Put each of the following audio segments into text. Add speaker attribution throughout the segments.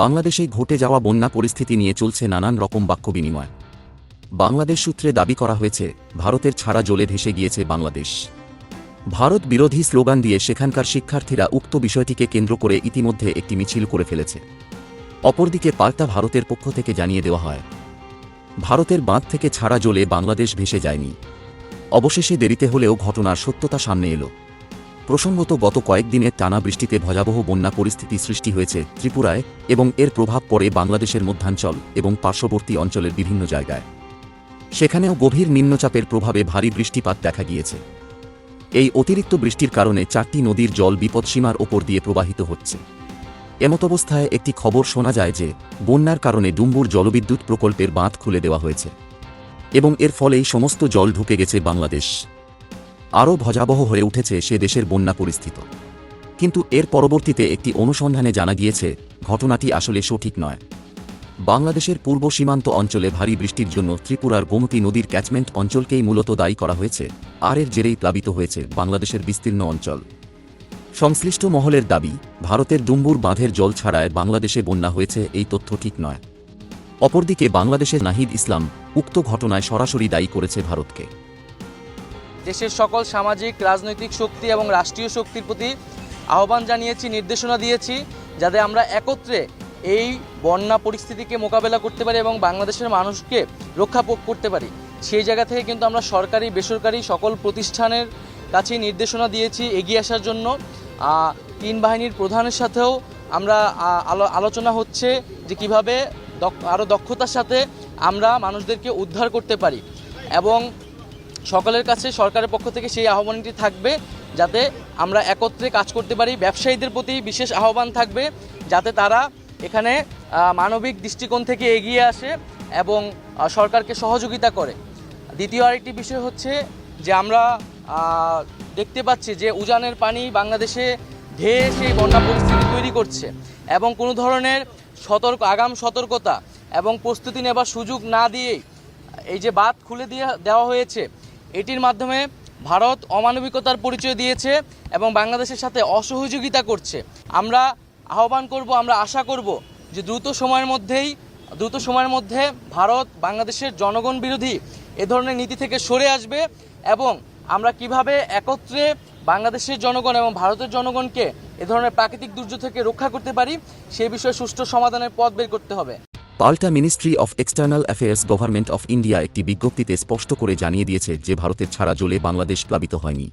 Speaker 1: বাংলাদেশে ঘটে যাওয়া বন্যা পরিস্থিতি নিয়ে চলছে নানান রকম বাক্য বিনিময় বাংলাদেশ সূত্রে দাবি করা হয়েছে, ভারতের ছাড়া জলে ভেসে গিয়েছে বাংলাদেশ। ভারত বিরোধী স্লোগান দিয়ে সেখানকার শিক্ষার্থীরা উক্ত বিষয়টিকে কেন্দ্র করে ইতিমধ্যে একটি মিছিল করে ফেলেছে। অপরদিকে পাল্টা ভারতের পক্ষ থেকে জানিয়ে দেওয়া হয়, ভারতের বাঁধ থেকে ছাড়া জলে বাংলাদেশ ভেসে যায়নি। অবশেষে দেরিতে হলেও ঘটনার সত্যতা সামনে এলো। প্রসঙ্গত গত কয়েকদিনের টানা বৃষ্টিতে ভয়াবহ বন্যা পরিস্থিতি সৃষ্টি হয়েছে ত্রিপুরায় এবং এর প্রভাব পড়ে বাংলাদেশের মধ্যাঞ্চল এবং পার্শ্ববর্তী অঞ্চলের বিভিন্ন জায়গায়। সেখানেও গভীর নিম্নচাপের প্রভাবে ভারী বৃষ্টিপাত দেখা গিয়েছে। এই অতিরিক্ত বৃষ্টির কারণে চারটি নদীর জল বিপদসীমার ওপর দিয়ে প্রবাহিত হচ্ছে। এমতাবস্থায় একটি খবর শোনা যায় যে, বন্যার কারণে ডুম্বুর জলবিদ্যুৎ প্রকল্পের বাঁধ খুলে দেওয়া হয়েছে এবং এর ফলেই সমস্ত জল ঢুকে গেছে বাংলাদেশ। আরও ভজাবহ হয়ে উঠেছে সে দেশের বন্যা পরিস্থিতি। কিন্তু এর পরবর্তীতে একটি অনুসন্ধানে জানা গিয়েছে, ঘটনাটি আসলে সঠিক নয়। বাংলাদেশের পূর্ব সীমান্ত অঞ্চলে ভারী বৃষ্টির জন্য ত্রিপুরার গোমতী নদীর ক্যাচমেন্ট অঞ্চলকেই মূলত দায়ী করা হয়েছে, আর এর জেরেই প্লাবিত হয়েছে বাংলাদেশের বিস্তীর্ণ অঞ্চল। সংশ্লিষ্ট মহলের দাবি, ভারতের ডুম্বুর বাঁধের জল ছাড়ায় বাংলাদেশে বন্যা হয়েছে, এই তথ্য ঠিক নয়। অপরদিকে বাংলাদেশের নাহিদ ইসলাম উক্ত ঘটনায় সরাসরি দায়ী করেছে ভারতকে।
Speaker 2: দেশের সকল সামাজিক, রাজনৈতিক শক্তি এবং রাষ্ট্রীয় শক্তির প্রতি আহ্বান জানিয়েছি, নির্দেশনা দিয়েছি যাতে আমরা একত্রে এই বন্যা পরিস্থিতিকে মোকাবেলা করতে পারি এবং বাংলাদেশের মানুষকে রক্ষা করতে পারি। সেই জায়গা থেকে কিন্তু আমরা সরকারি, বেসরকারি সকল প্রতিষ্ঠানের কাছে নির্দেশনা দিয়েছি এগিয়ে আসার জন্য। তিন বাহিনীর প্রধানের সাথেও আমরা আলো- আলোচনা হচ্ছে যে কীভাবে আরও দক্ষতার সাথে আমরা মানুষদেরকে উদ্ধার করতে পারি। এবং সকলের কাছে সরকারের পক্ষ থেকে সেই আহ্বানটি থাকবে যাতে আমরা একত্রে কাজ করতে পারি, ব্যবসায়ীদের প্রতি বিশেষ আহ্বান থাকবে যাতে তারা এখানে মানবিক দৃষ্টিকোণ থেকে এগিয়ে আসে এবং সরকারকে সহযোগিতা করে। দ্বিতীয় আরেকটি বিষয় হচ্ছে যে আমরা দেখতে পাচ্ছি যে উজানের পানি বাংলাদেশে ধেয়ে সেই বন্যা পরিস্থিতি তৈরি করছে এবং কোনো ধরনের সতর্ক, আগাম সতর্কতা এবং প্রস্তুতি নেবার সুযোগ না দিয়েই এই যে বাঁধ খুলে দিয়ে দেওয়া হয়েছে এটির মাধ্যমে ভারত অমানবিকতার পরিচয় দিয়েছে এবং বাংলাদেশের সাথে অসহযোগিতা করছে। আমরা আহ্বান করব, আমরা আশা করব যে দ্রুত সময়ের মধ্যেই, দ্রুত সময়ের মধ্যে ভারত বাংলাদেশের জনগণ বিরোধী এ ধরনের নীতি থেকে সরে আসবে এবং আমরা কীভাবে একত্রে বাংলাদেশের জনগণ এবং ভারতের জনগণকে এ ধরনের প্রাকৃতিক দুর্যোগ থেকে রক্ষা করতে পারি সেই বিষয়ে সুষ্ঠু সমাধানের পথ বের করতে হবে।
Speaker 1: পাল্টা ministry of external affairs government of India একটি বিজ্ঞপ্তিতে স্পষ্ট করে জানিয়ে দিয়েছে যে ভারতের ছাড়া জলে বাংলাদেশ প্লাবিত হয়নি।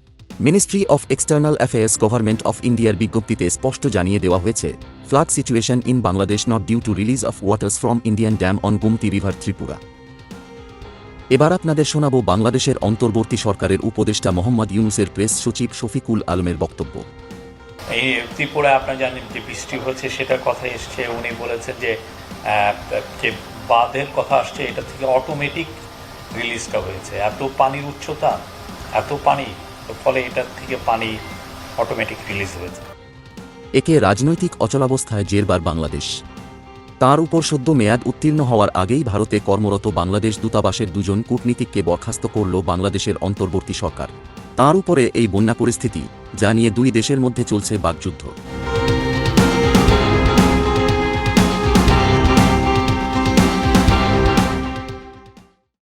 Speaker 1: Ministry of external affairs government of ইন্ডিয়ার বিজ্ঞপ্তিতে স্পষ্ট জানিয়ে দেওয়া হয়েছে, flood situation in Bangladesh not due to release of waters from Indian dam on Gumti river Tripura. এবার আপনাদের শোনাব বাংলাদেশের অন্তর্বর্তী সরকারের উপদেষ্টা মোহাম্মদ ইউনুসের প্রেস সচিব শফিকুল আলমের বক্তব্য।
Speaker 3: এই ত্রিপুরায় আপনারা জানেন যে বৃষ্টি হচ্ছে, সেটার কথা এসছে। উনি বলেছেন যে যে বাঁধের কথা আসছে, এটা থেকে অটোমেটিক রিলিজটা হয়েছে। এত পানির উচ্চতা, এত পানি ফলে এটার থেকে পানি অটোমেটিক রিলিজ হয়েছে।
Speaker 1: একে রাজনৈতিক অচলাবস্থায় জেরবার বাংলাদেশ। তার উপর সদ্য মেয়াদ উত্তীর্ণ হওয়ার আগেই ভারতে কর্মরত বাংলাদেশ দূতাবাসের দুজন কূটনীতিককে বরখাস্ত করল বাংলাদেশের অন্তর্বর্তী সরকার। তার উপরে এই বন্যা পরিস্থিতি যা নিয়ে দুই দেশের মধ্যে চলছে বাকযুদ্ধ।